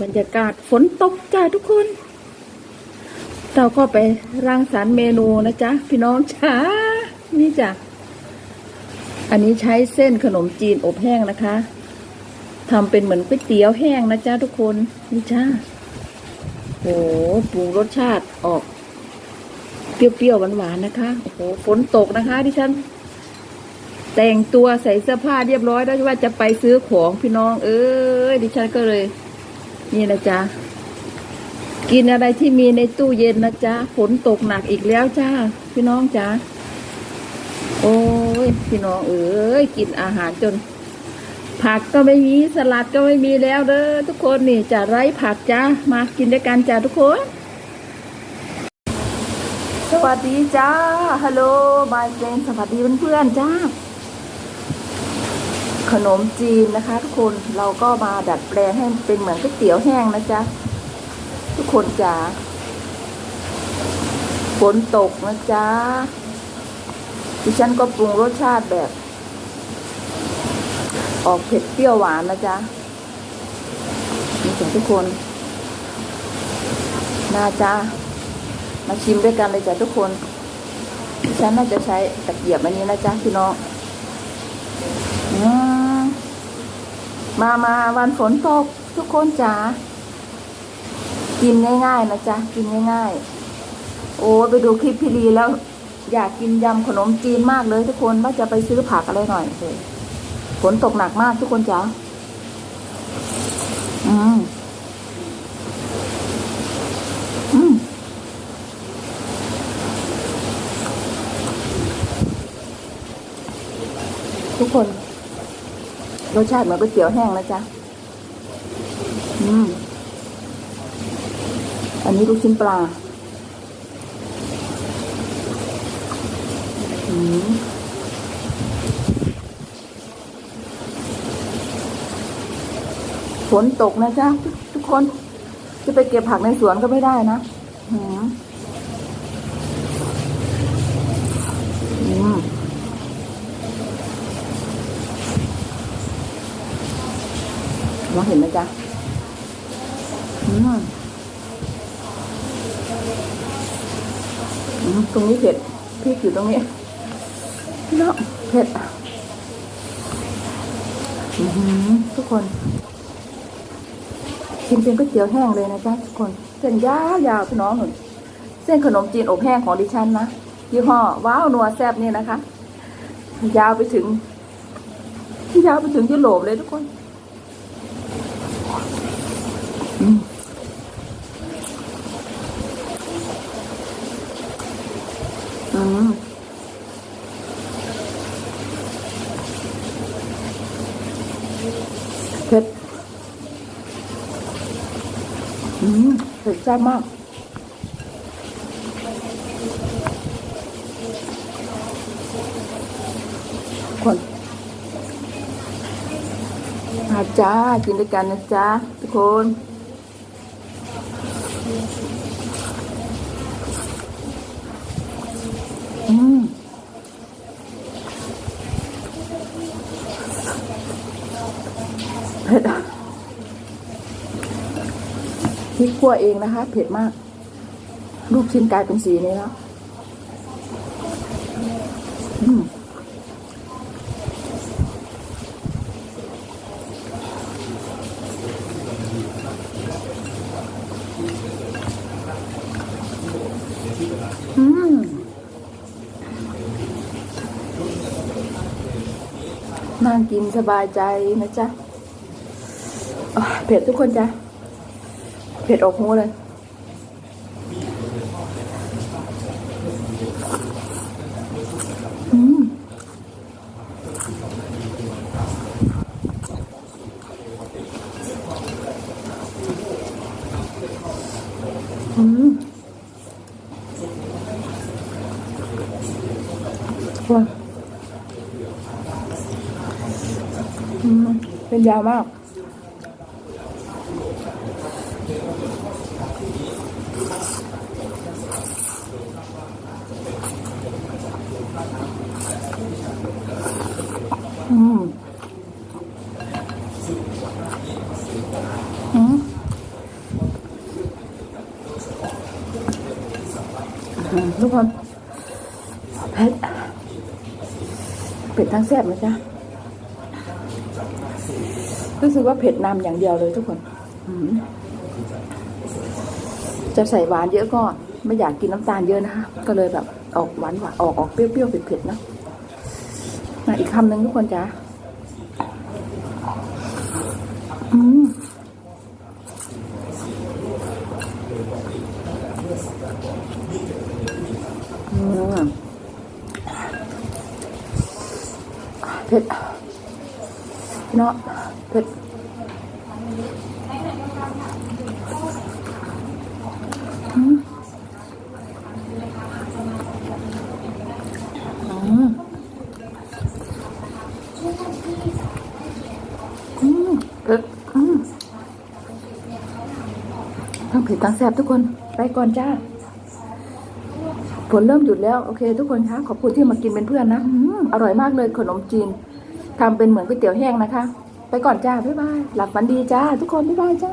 บรรยากาศฝนตกจ้าทุกคน เราก็ไปรังสรรเมนูนะจ๊ะ พี่น้องจ้านี่จ้ะอันนี้ใช้เส้นขนมจีนอบแห้งนะคะทำเป็นเหมือนก๋วยเตี๋ยวแห้งนะจ๊ะทุกคนนี่จ้าโอ้ปรุงรสชาติออกเปรี้ยวๆหวานๆนะคะ โอ้โห ฝนตกนะคะที่ฉัน แต่งตัวใส่เสื้อผ้าเรียบร้อยแล้วว่าจะไปซื้อของพี่น้อง เอ้ยดิฉันก็เลย นี่นะจ๊ะ กินอะไรที่มีในตู้เย็นนะจ๊ะ ฝนตกหนักอีกแล้วจ้า พี่น้องจ้าโอ้ย พี่น้องเอ้ยกินอาหารจน ผักก็ไม่มีสลัดก็ไม่มีแล้วเด้อทุกคนนี่จะไร้ผักจ้ามากินด้วยกันจ้าทุกคน สวัสดีจ้าฮัลโหลบายเฟนสวัสดีเพื่อนๆจ้า ขนมจีนนะคะ ทุกคนเราก็มาดัดแปลงให้เป็นเหมือนก๋วยเตี๋ยวแห้งนะจ๊ะทุกคนจ้าฝนตกนะจ๊ะดิฉันก็ปรุงรสชาติแบบ ออกเผ็ดเปรี้ยวหวานนะจ๊ะนี่จ้ะทุกคนน่าจ้ามาชิมด้วยกันเลยจ้ะทุกคนดิฉันน่าจะใช้ตะเกียบอันนี้นะจ๊ะพี่น้อง อืม มามาวันฝนตกทุกคนจ๋ากินง่ายๆนะจ๊ะกินง่ายๆ โอ้ไปดูคลิปพี่ลีแล้ว อยากกินยำขนมจีนมากเลยทุกคนว่าจะไปซื้อผักอะไรหน่อยฝนตกหนักมากทุกคนจ๋าอืม อืม ทุกคน รสชาติเหมือนก๋วยเตี๋ยวแห้งนะจ๊ะ อืม อันนี้ลูกชิ้นปลา อืมฝนตกนะจ๊ะ ทุกทุกคน จะไปเก็บผักในสวนก็ไม่ได้นะอืมอืม มองเห็นไหมจ๊ะอือตรงนี้เผ็ดพริกอยู่ตรงนี้เนาะเผ็ดอือหือทุกคน กินเป็นก๋วยเตี๋ยวแห้งเลยนะจ๊ะทุกคน เส้นยาวยาวๆพี่น้องหนุนเส้นขนมจีนอบแห้งของดิฉันนะยี่ห้อว้าวนัวแซบนี่นะคะ ยาวไปถึงยาวไปถึงยุโรปเลยทุกคน อืมอืมเผ็ด อืมเผ็ดจ้ามากคนอาจ้ากินด้วยกันนะจ๊ะทุกคน อืมเผ็ดอะ พริกขั่วเองนะคะ เผ็ดมาก ลูกชิ้นกลายเป็นสีนี้แล้วอืมอืมนั่งกินสบายใจนะจ๊ะอะเผ็ดทุกคนจ้ะ เผ็ดอกหูเลยอืมอืมว้าอืมเป็นยาวมาก อืมอืมทุกคนเผ็ดเผ็ดทั้งแซ่บนะจ๊ะรู้สึกว่าเผ็ดนำอย่างเดียวเลยทุกคน อืม จะใส่หวานเยอะก็ไม่อยากกินน้ำตาลเยอะนะคะก็เลยแบบออกหวานหวานออกออกเปรี้ยวๆเผ็ดๆนะมาอีกคำหนึ่งทุกคนจ้ะอืมอืมเผ็ดพี่น้องเผ็ดอืมอืมอืมเผ็ดอืมทั้งเผิดทั้งแสบทุกคนไปก่อนจ้าฝนเริ่มหยุดแล้วโอเค ทุกคนคะขอบคุณที่มากินเป็นเพื่อนนะอืมอร่อยมากเลยขนมจีนทำเป็นเหมือนก๋วยเตี๋ยวแห้งนะคะ ไปก่อนจ้าบ๊ายบายหลับฝันดีจ้า ทุกคนบ๊ายบายจ้า